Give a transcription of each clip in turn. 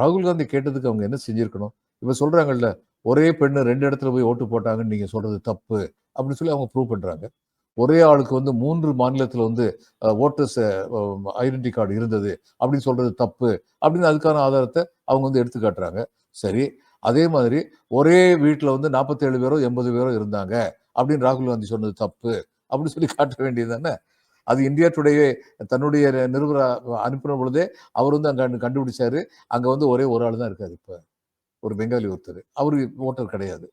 ராகுல் காந்தி கேட்டதுக்கு அவங்க என்ன செஞ்சிருக்கணும்? இப்போ சொல்கிறாங்கல்ல ஒரே பெண்ணு ரெண்டு இடத்துல போய் ஓட்டு போட்டாங்கன்னு நீங்கள் சொல்கிறது தப்பு அப்படின்னு சொல்லி அவங்க ப்ரூவ் பண்ணுறாங்க ஒரே ஆளுக்கு வந்து மூன்று மாநிலத்தில் வந்து ஓட்டர்ஸ் ஐடென்டி கார்டு இருந்தது அப்படின்னு சொல்கிறது தப்பு அப்படின்னு அதுக்கான ஆதாரத்தை அவங்க வந்து எடுத்து காட்டுறாங்க. சரி அதே மாதிரி ஒரே வீட்டில் வந்து நாற்பத்தேழு பேரோ எண்பது பேரோ இருந்தாங்க அப்படின்னு ராகுல் காந்தி சொன்னது தப்பு அப்படின்னு சொல்லி காட்ட வேண்டியது தானே? அது இந்தியா டுடே தன்னுடைய நிருபர அனுப்பின பொழுதே அவர் வந்து அங்கே கண்டுபிடிச்சாரு. அங்கே வந்து ஒரே ஒரு ஆள் தான் இருக்காது இப்போ. ஒரு பெங்காலி ஒருத்தர். அவர் ஓட்டர் கிடையாது.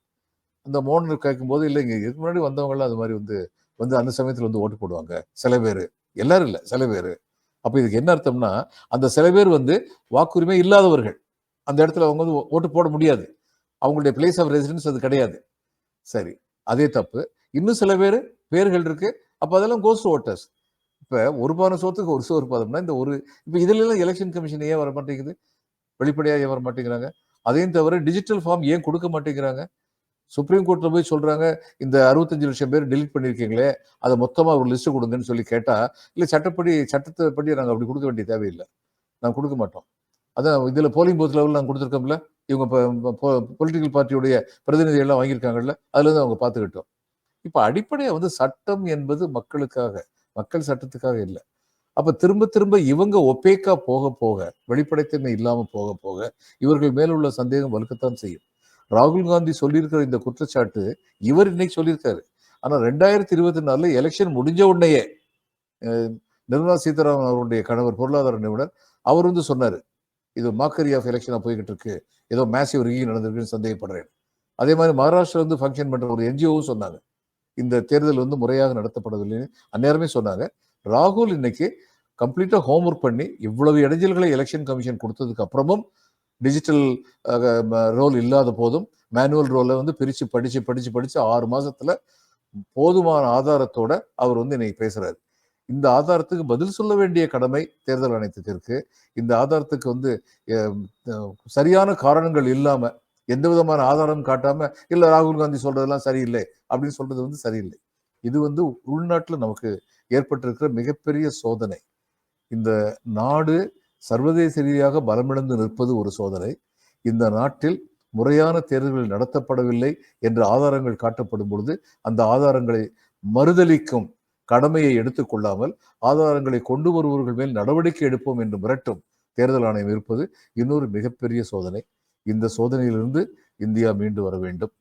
அந்த மோனர் கேட்கும்போது இல்லைங்க இதுக்கு முன்னாடி வந்தவங்களாம் அது மாதிரி வந்து வந்து அந்த சமயத்தில் வந்து ஓட்டு போடுவாங்க. சில பேர். எல்லாரும் இல்லை சில பேர். அப்போ இதுக்கு என்ன அர்த்தம்னா அந்த சில பேர் வந்து வாக்குரிமை இல்லாதவர்கள். அந்த இடத்துல அவங்க வந்து ஓட்டு போட முடியாது. அவங்களுடைய பிளேஸ் ஆஃப் ரெசிடென்ஸ் அது கிடையாது. சரி அதே தப்பு. இன்னும் சில பேர் பேர்கள் இருக்கு. அப்போ அதெல்லாம் கோஸ்ட் ஓட்டர்ஸ் இப்போ ஒரு பான சோத்துக்கு ஒரு சோறு பதம்னா இந்த ஒரு இப்போ இதுல எல்லாம் எலெக்ஷன் கமிஷன் ஏன் வர மாட்டேங்குது வெளிப்படையாக ஏன் வர மாட்டேங்கிறாங்க அதையும் தவிர டிஜிட்டல் ஃபார்ம் ஏன் கொடுக்க மாட்டேங்கிறாங்க? சுப்ரீம் கோர்ட்டில் போய் சொல்கிறாங்க இந்த அறுபத்தஞ்சு லட்சம் பேர் டிலீட் பண்ணியிருக்கீங்களே அதை மொத்தமாக ஒரு லிஸ்ட்டு கொடுங்கன்னு சொல்லி கேட்டால் இல்லை சட்டப்படி சட்டத்தை படி நாங்கள் அப்படி கொடுக்க வேண்டிய தேவையில்லை. நாங்கள் கொடுக்க மாட்டோம். அதான் இதில் போலிங் பூத் லெவலில் நாங்கள் கொடுத்துருக்கோம்ல இவங்க பொலிட்டிக்கல் பார்ட்டியுடைய பிரதிநிதிகள்லாம் வாங்கியிருக்காங்கல்ல அதுலேருந்து அவங்க பார்த்துக்கிட்டோம். இப்போ அடிப்படையாக வந்து சட்டம் என்பது மக்களுக்காக மக்கள் சட்டத்துக்காக இல்லை. அப்ப திரும்ப திரும்ப இவங்க ஒப்பேக்கா போக போக வெளிப்படைத்தன்மை இல்லாம போக போக இவர்கள் மேலுள்ள சந்தேகம் வலுக்கத்தான் செய்யும். ராகுல் காந்தி சொல்லியிருக்கிற இந்த குற்றச்சாட்டு இவர் இன்னைக்கு சொல்லியிருக்காரு. ஆனா ரெண்டாயிரத்தி இருபத்தி நாலுல எலெக்ஷன் முடிஞ்ச உடனேயே நிர்மலா சீதாராமன் அவருடைய கணவர் பொருளாதார நிபுணர் அவர் வந்து சொன்னாரு இது மாக்கரி ஆஃப் எலெக்ஷனாக போய்கிட்டு இருக்கு. ஏதோ மேசிவ் ரிகி நடந்திருக்குன்னு சந்தேகப்படுறேன். அதே மாதிரி மகாராஷ்டிரா வந்து ஃபங்க்ஷன் பண்ற ஒரு என்ஜிஓவும் சொன்னாங்க. இந்த தேர்தல் வந்து முறையாக நடத்தப்படவில்லைன்னு அந்நேரமே சொன்னாங்க ராகுல் இன்னைக்கு கம்ப்ளீட்டாக ஹோம்ஒர்க் பண்ணி இவ்வளவு இடைஞ்சல்களை எலெக்ஷன் கமிஷன் கொடுத்ததுக்கு அப்புறமும் டிஜிட்டல் ரோல் இல்லாத போதும் மேனுவல் ரோலை வந்து பிரித்து படித்து படித்து படித்து ஆறு மாதத்தில் போதுமான ஆதாரத்தோட அவர் வந்து இன்னைக்கு பேசுகிறாரு இந்த ஆதாரத்துக்கு பதில் சொல்ல வேண்டிய கடமை தேர்தல் ஆணையத்துக்கு இருக்கு. இந்த ஆதாரத்துக்கு வந்து சரியான காரணங்கள் இல்லாமல் எந்த விதமான ஆதாரம் காட்டாம இல்ல ராகுல் காந்தி சொல்றதெல்லாம் சரியில்லை அப்படின்னு சொல்றது வந்து சரியில்லை. இது வந்து உள்நாட்டுல நமக்கு ஏற்பட்டிருக்கிற மிகப்பெரிய சோதனை. இந்த நாடு சர்வதேச ரீதியாக பலமிழந்து நிற்பது ஒரு சோதனை. இந்த நாட்டில் முறையான தேர்தல்கள் நடத்தப்படவில்லை என்ற ஆதாரங்கள் காட்டப்படும் பொழுது அந்த ஆதாரங்களை மறுதளிக்கும் கடமையை எடுத்துக்கொள்ளாமல் ஆதாரங்களை கொண்டு வருபவர்கள் மேல் நடவடிக்கை எடுப்போம் என்று மிரட்டும் தேர்தல் ஆணையம் இருப்பது இன்னொரு மிகப்பெரிய சோதனை. இந்த சோதனையிலிருந்து இந்தியா மீண்டு வர வேண்டும்.